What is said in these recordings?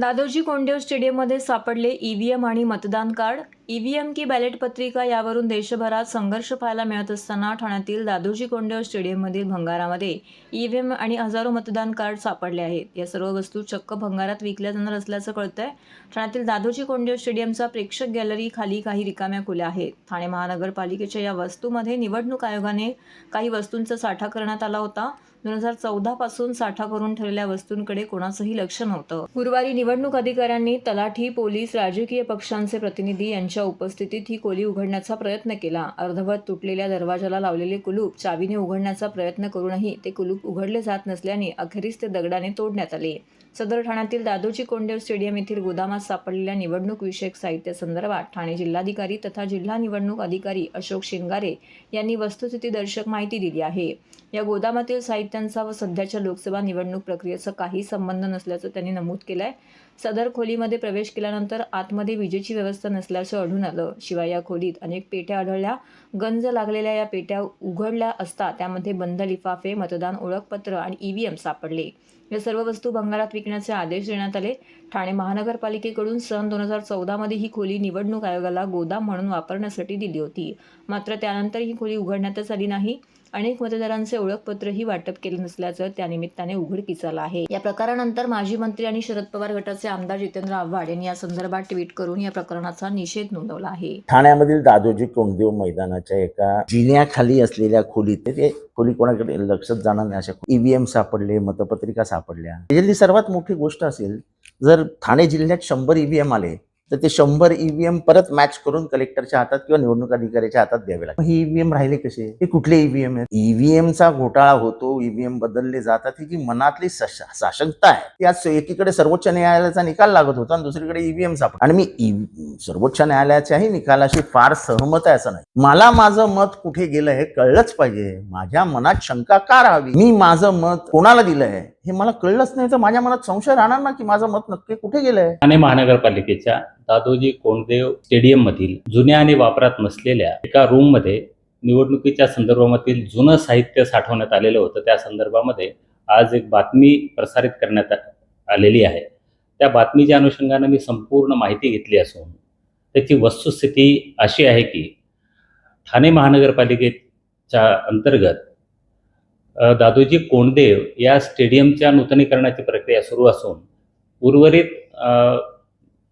दादोजी कोंडदेव स्टेडियममध्ये सापडले ईव्हीएम आणि मतदान कार्ड. ईव्हीएम की बॅलेट पत्रिका यावरून देशभरात संघर्ष पाहायला मिळत असताना ठाण्यातील दादोजी कोंडदेव स्टेडियममधील भंगारामध्ये ईव्हीएम आणि हजारो मतदान कार्ड सापडले आहेत. या सर्व वस्तू चक्क भंगारात विकल्या जाणार असल्याचं कळतंय. ठाण्यातील दादोजी कोंडदेव स्टेडियमचा प्रेक्षक गॅलरी खाली काही रिकाम्या खुल्या आहेत. ठाणे महानगरपालिकेच्या या वस्तूमध्ये निवडणूक आयोगाने काही वस्तूंचा साठा करण्यात आला होता. दोन हजार चौदा पासून साठा करून ठेवलेल्या वस्तूंकडे कोणाचंही लक्ष नव्हतं. गुरुवारी निवडणूक अधिकाऱ्यांनी तलाठी पोलीस राजकीय पक्षांचे प्रतिनिधी यांच्या उपस्थितीत ही खोली उघडण्याचा प्रयत्न केला. अर्धवट तुटलेल्या दरवाजाला लावलेले कुलूप चावीने उघडण्याचा प्रयत्न करूनही ते कुलूप उघडले जात नसल्याने अखेरीस ते दगडाने तोडण्यात आले. सदर ठाण्यातील दादोजी कोंडेव स्टेडियम येथील गोदामात सापडलेल्या निवडणूक विषयक साहित्य संदर्भात ठाणे जिल्हाधिकारी तथा जिल्हा निवडणूक अधिकारी अशोक शिंगारे यांनी वस्तुस्थिती दर्शक माहिती दिली आहे. या गोदामातील साहित्य साहित्यांचा व सध्याच्या लोकसभा निवडणूक प्रक्रियेचा काही संबंध नसल्याचं त्यांनी नमूद केलं आहे सदर खोलीमध्ये प्रवेश केल्यानंतर आतमध्ये विजेची व्यवस्था नसल्याचं आढळून आलं. शिवाय या खोलीत अनेक पेट्या आढळल्या. गंज लागलेल्या या पेट्या उघडल्या असता त्यामध्ये बंद लिफाफे मतदान ओळखपत्र आणि ईव्हीएम सापडले. या सर्व वस्तू भंगारात विकण्याचे आदेश देण्यात आले. ठाणे महानगरपालिकेकडून सन दोन हजार चौदामध्ये ही खोली निवडणूक आयोगाला गोदाम म्हणून वापरण्यासाठी दिली होती. मात्र त्यानंतर ही खोली उघडण्यातच आली नाही. अनेक मतदारांचे ओळखपत्रही वाटप केले नसल्याचं त्यानिमित्ताने उघडकीस आलं आहे. या प्रकारानंतर माजी मंत्री आणि शरद पवार गटाचे आमदार जितेंद्र आव्हाड यांनी या संदर्भात ट्विट करून या प्रकरणाचा निषेध नोंदवला आहे. ठाण्यामधील दादोजी कोंडदेव मैदानाच्या एका जिन्याखाली असलेल्या खोलीत ते- खोली कोणाकडे लक्षात जाणार नाही अशा ईव्हीएम सापडले मतपत्रिका सापडल्या. त्याच्यातली सर्वात मोठी गोष्ट असेल जर ठाणे जिल्ह्यात शंभर ईव्हीएम आले तर ते शंभर ईव्हीएम परत मॅच करून कलेक्टरच्या हातात किंवा निवडणूक अधिकाऱ्याच्या हातात द्यावे लागतात. ही ईव्हीएम राहिले कसे? हे कुठले ईव्हीएम आहेत? ईव्हीएमचा घोटाळा होतो ईव्हीएम बदलले जातात ही जी मनातली साशंकता आहे ती आज एकीकडे सर्वोच्च न्यायालयाचा निकाल लागत होता आणि दुसरीकडे ईव्हीएम सापड आणि मी सर्वोच्च न्यायालयाच्याही निकालाशी फार सहमत आहे असं नाही. मला माझं मत कुठे गेलं हे कळलंच पाहिजे. माझ्या मनात शंका का राहावी? मी माझं मत कोणाला दिलंय हे मला कळलंच नाही. तर माझ्या मनात संशय राहणार ना की माझं मत नक्की कुठे गेलंय? ठाणे महानगरपालिकेच्या दादोजी कोंडदेव स्टेडियम मधील जुन्या आणि वापरात नसलेल्या एका रूममध्ये निवडणुकीच्या संदर्भामधील जुनं साहित्य साठवण्यात आलेलं होतं. त्या संदर्भामध्ये आज एक बातमी प्रसारित करण्यात आलेली आहे. त्या बातमीच्या अनुषंगानं मी संपूर्ण माहिती घेतली असून त्याची वस्तुस्थिती अशी आहे की ठाणे महानगरपालिकेच्या अंतर्गत दादोजी कोंडदेव या स्टेडियमच्या नूतनीकरणाची प्रक्रिया सुरू असून उर्वरित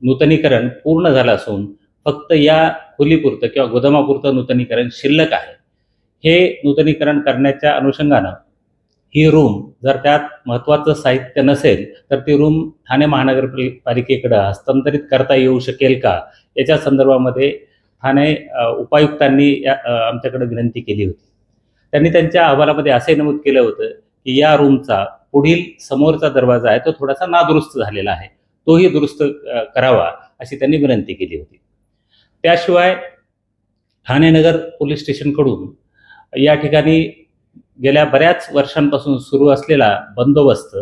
नूतनीकरण पूर्ण झालं असून फक्त या खोलीपुरतं किंवा गोदामापुरतं नूतनीकरण शिल्लक आहे. हे नूतनीकरण करण्याच्या अनुषंगानं ही रूम जर त्यात महत्त्वाचं साहित्य नसेल तर ती रूम ठाणे महानगरपालिकेकडं हस्तांतरित करता येऊ शकेल का? याच्या संदर्भामध्ये ठाणे उपायुक्तांनी या आमच्याकडे विनंती केली होती. त्यांनी त्यांच्या अहवालामध्ये असे नमूद केलं होतं की या रूमचा पुढील समोरचा दरवाजा आहे तो थोडासा नादुरुस्त झालेला आहे. तोही दुरुस्त करावा अशी त्यांनी विनंती केली होती. त्याशिवाय ठाणे नगर पोलीस स्टेशनकडून या ठिकाणी गेल्या बऱ्याच वर्षांपासून सुरू असलेला बंदोबस्त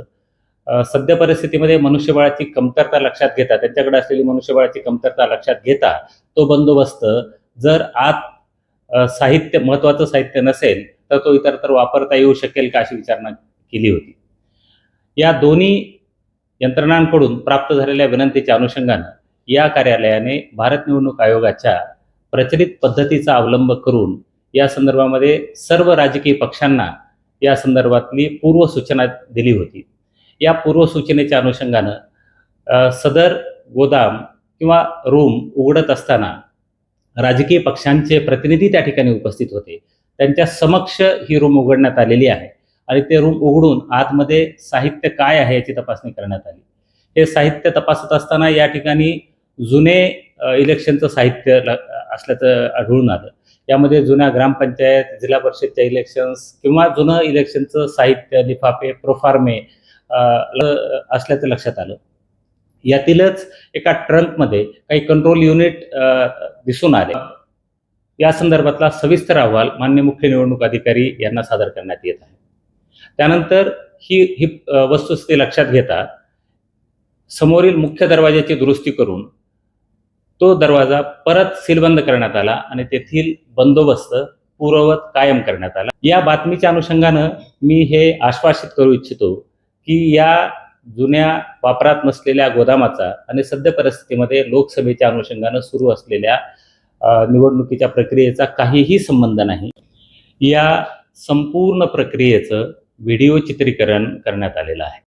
सध्या सद्य परिस्थितीमध्ये मनुष्यबळाची कमतरता लक्षात घेता त्यांच्याकडे असलेली मनुष्यबळाची कमतरता लक्षात घेता तो बंदोबस्त जर आत साहित्य महत्त्वाचं साहित्य नसेल तर तो इतर तर वापरता येऊ शकेल का अशी विचारणा केली होती. या दोन्ही यंत्रणांकडून प्राप्त झालेल्या विनंतीच्या अनुषंगानं या कार्यालयाने भारत निवडणूक आयोगाच्या प्रचलित पद्धतीचा अवलंब करून या संदर्भामध्ये सर्व राजकीय पक्षांना या संदर्भातली पूर्वसूचना दिली होती. या पूर्वसूचनेच्या अनुषंगानं सदर गोदाम किंवा रूम उघडत असताना राजकीय पक्षांचे प्रतिनिधी त्या ठिकाणी उपस्थित होते. त्यांच्या समक्ष ही रूम उघडण्यात आलेली आहे. आणि ते रूम उघडून आतमध्ये साहित्य काय आहे याची तपासणी करण्यात आली. हे साहित्य तपासत असताना या ठिकाणी जुने इलेक्शनचं साहित्य असल्याचं आढळून आलं. यामध्ये जुन्या ग्रामपंचायत जिल्हा परिषदच्या इलेक्शन्स किंवा जुनं इलेक्शनचं साहित्य लिफाफे प्रोफार्मे असल्याचं लक्षात आलं. यातीलच एका ट्रंकमध्ये काही कंट्रोल युनिट दिसून आले. या संदर्भातला सविस्तर अहवाल मान्य मुख्य निवडणूक अधिकारी यांना सादर करण्यात येत आहे. त्यानंतर ही ही वस्तुस्थिती लक्षात घेता समोरील मुख्य दरवाजाची दुरुस्ती करून तो दरवाजा परत सीलबंद करण्यात आला आणि तेथील बंदोबस्त पूर्ववत कायम करण्यात आला. या बातमीच्या अनुषंगानं मी हे आश्वासित करू इच्छितो की या जुन्या वापरात नसलेल्या गोदामाचा आणि सद्य परिस्थितीमध्ये लोकसभेच्या अनुषंगानं सुरू असलेल्या निवडणुकीच्या प्रक्रियेचा काहीही संबंध नाही. या संपूर्ण प्रक्रियेचं व्हिडिओ चित्रीकरण करण्यात आलेलं आहे.